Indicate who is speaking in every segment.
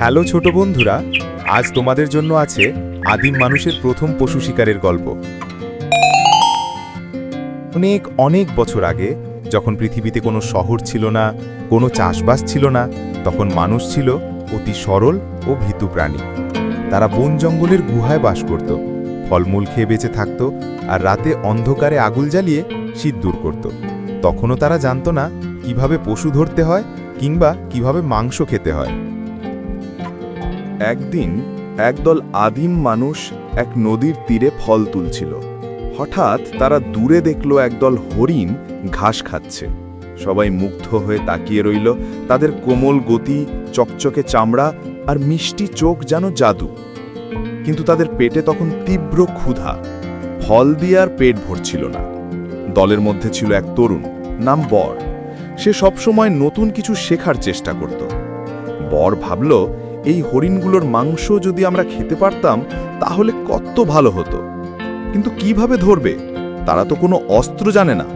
Speaker 1: Hello ছোট বন্ধুরা, আজ তোমাদের জন্য আছে আদিম মানুষের প্রথম পশু শিকারের গল্প। অনেক অনেক বছর আগে, যখন পৃথিবীতে কোনো শহর ছিল না, কোনো চাষবাস ছিল না, তখন মানুষ ছিল অতি সরল ও ভীতু প্রাণী। তারা বন জঙ্গলের গুহায় বাস করত, ফলমূল খেয়ে বেঁচে থাকত আর রাতে অন্ধকারে আগুল জ্বালিয়ে শীত দূর করত। তখনও তারা জানতো না কীভাবে পশু ধরতে হয় কিংবা কীভাবে মাংস খেতে হয়।
Speaker 2: একদিন একদল আদিম মানুষ এক নদীর তীরে ফল তুলছিল। হঠাৎ তারা দূরে দেখল একদল হরিণ ঘাস খাচ্ছে। সবাই মুগ্ধ হয়ে তাকিয়ে রইল। তাদের কোমল গতি, চকচকে চামড়া আর মিষ্টি চোখ যেন জাদু। কিন্তু তাদের পেটে তখন তীব্র ক্ষুধা। ফল দিয়ে আর পেট ভরছিল না। দলের মধ্যে ছিল এক তরুণ, নাম বর। সে সবসময় নতুন কিছু শেখার চেষ্টা করত। বর ভাবল এই হরিণগুলোর মাংস যদি আমরা খেতে পারতাম, তাহলে কত ভালো হতো। কিন্তু কীভাবে ধরবে, তারা তো কোনো অস্ত্র জানে না।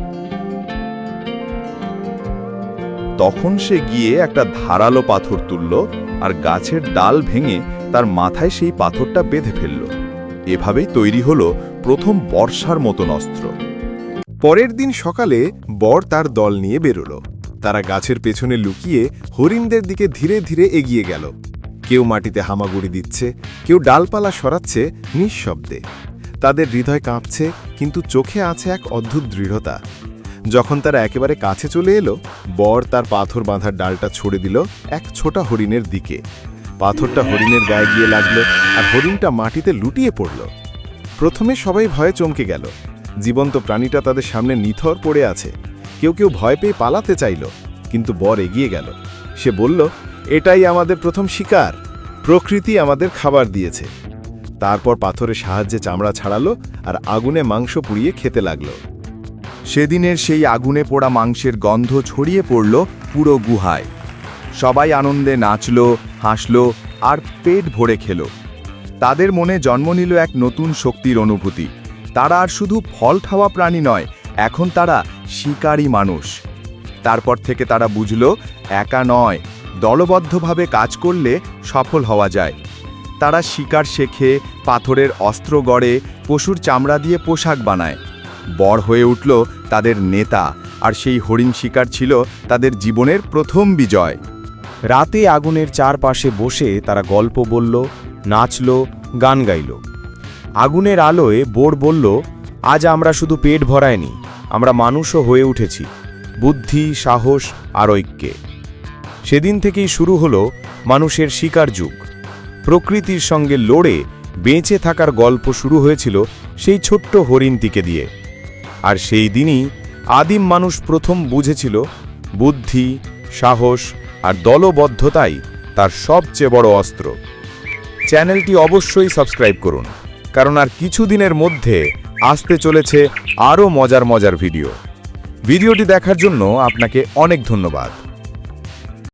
Speaker 2: তখন সে গিয়ে একটা ধারালো পাথর তুলল আর গাছের ডাল ভেঙে তার মাথায় সেই পাথরটা বেঁধে ফেলল। এভাবেই তৈরি হলো প্রথম বর্ষার মতন অস্ত্র।
Speaker 1: পরের দিন সকালে বর তার দল নিয়ে বেরোল। তারা গাছের পেছনে লুকিয়ে হরিণদের দিকে ধীরে ধীরে এগিয়ে গেল। কেউ মাটিতে হামাগুড়ি দিচ্ছে, কেউ ডালপালা সরাচ্ছে নিঃশব্দে। তাদের হৃদয় কাঁপছে, কিন্তু চোখে আছে এক অদ্ভুত দৃঢ়তা। যখন তারা একেবারে কাছে চলে এলো, বর তার পাথর বাঁধার ডালটা ছড়ে দিল এক ছোটা হরিণের দিকে। পাথরটা হরিণের গায়ে গিয়ে লাগল আর হরিণটা মাটিতে লুটিয়ে পড়ল। প্রথমে সবাই ভয়ে চমকে গেল। জীবন্ত প্রাণীটা তাদের সামনে নিথর পড়ে আছে। কেউ কেউ ভয় পেয়ে পালাতে চাইল, কিন্তু বর এগিয়ে গেল। সে বলল এটাই আমাদের প্রথম শিকার। প্রকৃতি আমাদের খাবার দিয়েছে। তারপর পাথরের সাহায্যে চামড়া ছাড়ালো আর আগুনে মাংস পুড়িয়ে খেতে লাগল।
Speaker 2: সেদিনের সেই আগুনে পোড়া মাংসের গন্ধ ছড়িয়ে পড়ল পুরো গুহায়। সবাই আনন্দে নাচল, হাসল আর পেট ভরে খেল। তাদের মনে জন্ম নিল এক নতুন শক্তির অনুভূতি। তারা আর শুধু ফল খাওয়া প্রাণী নয়, এখন তারা শিকারী মানুষ। তারপর থেকে তারা বুঝল, একা নয় দলবদ্ধভাবে কাজ করলে সফল হওয়া যায়। তারা শিকার শেখে, পাথরের অস্ত্র গড়ে, পশুর চামড়া দিয়ে পোশাক বানায়। বড় হয়ে উঠল তাদের নেতা, আর সেই হরিণ শিকার ছিল তাদের জীবনের প্রথম বিজয়।
Speaker 1: রাতে আগুনের চারপাশে বসে তারা গল্প বলল, নাচল, গান গাইল। আগুনের আলোয় বোর বলল, আজ আমরা শুধু পেট ভরায়নি, আমরা মানুষও হয়ে উঠেছি। বুদ্ধি, সাহস আর ঐক্যে। সেদিন থেকেই শুরু হলো মানুষের শিকার যুগ। প্রকৃতির সঙ্গে লড়ে বেঁচে থাকার গল্প শুরু হয়েছিল সেই ছোট্ট হরিণটিকে দিয়ে। আর সেই দিনই আদিম মানুষ প্রথম বুঝেছিল বুদ্ধি, সাহস আর দলবদ্ধতাই তার সবচেয়ে বড় অস্ত্র। চ্যানেলটি অবশ্যই সাবস্ক্রাইব করুন, কারণ আর কিছুদিনের মধ্যে আসতে চলেছে আরও মজার মজার ভিডিও। ভিডিওটি দেখার জন্য আপনাকে অনেক ধন্যবাদ।